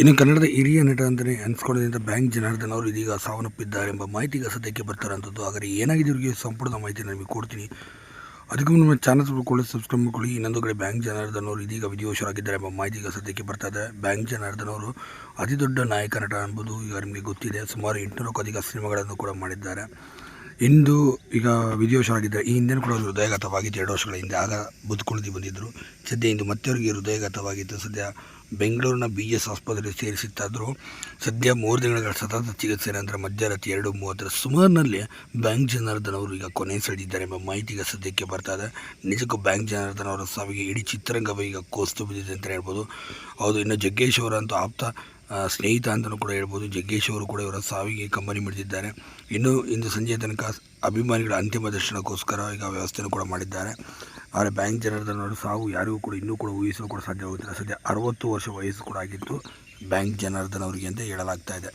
ಇನ್ನು ಕನ್ನಡದ ಹಿರಿಯ ನಟ ಅಂತಲೇ ಅನ್ಸ್ಕೊಂಡಿದ್ದ ಬ್ಯಾಂಕ್ ಜನಾರ್ದನ್ ಅವರು ಇದೀಗ ಸಾವನ್ನಪ್ಪಿದ್ದಾರೆ ಎಂಬ ಮಾಹಿತಿ ಈಗ ಸದ್ಯಕ್ಕೆ ಬರ್ತಾರಂಥದ್ದು ಆದರೆ ಏನಾಗಿದೆ ಇವರಿಗೆ ಸಂಪೂರ್ಣ ಮಾಹಿತಿ ನಿಮಗೆ ಕೊಡ್ತೀನಿ. ಅದಕ್ಕೂ ನಮ್ಮ ಚಾನಲ್ ಸಬ್ಸ್ಕೊಳ್ಳಿ ಸಬ್ಸ್ಕ್ರೈಬ್ ಮಾಡ್ಕೊಳ್ಳಿ. ಇನ್ನೊಂದು ಕಡೆ ಬ್ಯಾಂಕ್ ಜನಾರ್ದನ್ ಅವರು ಇದೀಗ ವಿಧಿವಶರಾಗಿದ್ದಾರೆ ಎಂಬ ಮಾಹಿತಿ ಈಗ ಸದ್ಯಕ್ಕೆ ಬರ್ತಾ ಇದೆ. ಬ್ಯಾಂಕ್ ಜನಾರ್ದನ್ ಅವರು ಅತಿ ದೊಡ್ಡ ನಾಯಕ ನಟ ಎಂಬುದು ಈಗ ನಿಮಗೆ ಗೊತ್ತಿದೆ. ಸುಮಾರು ಎಂಟುನೂರಕ್ಕೂ ಅಧಿಕ ಸಿನಿಮಾಗಳನ್ನು ಕೂಡ ಮಾಡಿದ್ದಾರೆ. ಇಂದು ಈಗ ವಿಧಿವಶರಾಗಿದ್ದಾರೆ ಈ ಹಿಂದೆ ಕೂಡ ಅವರು ಹೃದಯಘಾತವಾಗಿತ್ತು, ಎರಡು ವರ್ಷಗಳ ಹಿಂದೆ. ಆಗ ಬದುಕುಳಿದು ಬಂದಿದ್ದರು ಸದ್ಯ ಇಂದು ಮತ್ತೆ ಅವರಿಗೆ ಹೃದಯಘಾತವಾಗಿತ್ತು. ಸದ್ಯ ಬೆಂಗಳೂರಿನ ಬಿ ಎಸ್ ಆಸ್ಪತ್ರೆಗೆ ಸೇರಿಸಿತ್ತಾದರೂ. ಸದ್ಯ ಮೂರು ದಿನಗಳ ಸತತ ಚಿಕಿತ್ಸೆ ನಂತರ ಮಧ್ಯರಾತ್ರಿ ಎರಡು ಮೂವತ್ತರ ಸುಮಾರಿನಲ್ಲಿ ಬ್ಯಾಂಕ್ ಜನಾರ್ದನ್ ಅವರು ಈಗ ಕೊನೆ ಸೆಳೆದಿದ್ದಾರೆ ಎಂಬ ಮಾಹಿತಿ ಈಗ ಸದ್ಯಕ್ಕೆ ಬರ್ತಾ ಇದೆ. ನಿಜಕ್ಕೂ ಬ್ಯಾಂಕ್ ಜನಾರ್ದನ್ ಅವರ ಸಾವಿಗೆ ಇಡೀ ಚಿತ್ರರಂಗವ ಈಗ ಕೋಸ್ತು ಬಿದ್ದಿದೆ ಅಂತ ಹೇಳ್ಬೋದು. ಹೌದು, ಇನ್ನು ಜಗ್ಗೇಶ್ ಅವರಂತೂ ಆಪ್ತ ಸ್ನೇಹಿತ ಅಂತಲೂ ಕೂಡ ಹೇಳ್ಬೋದು, ಜಗ್ಗೇಶ್ ಅವರು ಕೂಡ ಇವರ ಸಾವಿಗೆ ಕಂಬನಿ ಮಿಡಿದಿದ್ದಾರೆ. ಇನ್ನು ಇಂದು ಸಂಜೆ ತನಕ ಅಭಿಮಾನಿಗಳ ಅಂತಿಮ ದರ್ಶನಕ್ಕೋಸ್ಕರ ಈಗ ವ್ಯವಸ್ಥೆಯನ್ನು ಕೂಡ ಮಾಡಿದ್ದಾರೆ. ಆದರೆ ಬ್ಯಾಂಕ್ ಜನಾರ್ದನ್ ಸಾವು, ಯಾರಿಗೂ ಕೂಡ ಇನ್ನೂ ಕೂಡ ಊಹಿಸಲು ಕೂಡ ಸಾಧ್ಯವಾಗುತ್ತಿಲ್ಲ. ಸದ್ಯ ಅರವತ್ತು ವರ್ಷ ವಯಸ್ಸು ಕೂಡ ಆಗಿತ್ತು ಬ್ಯಾಂಕ್ ಜನಾರ್ದನ್ ಅವರಿಗೆ ಅಂತ ಹೇಳಲಾಗ್ತಾ ಇದೆ.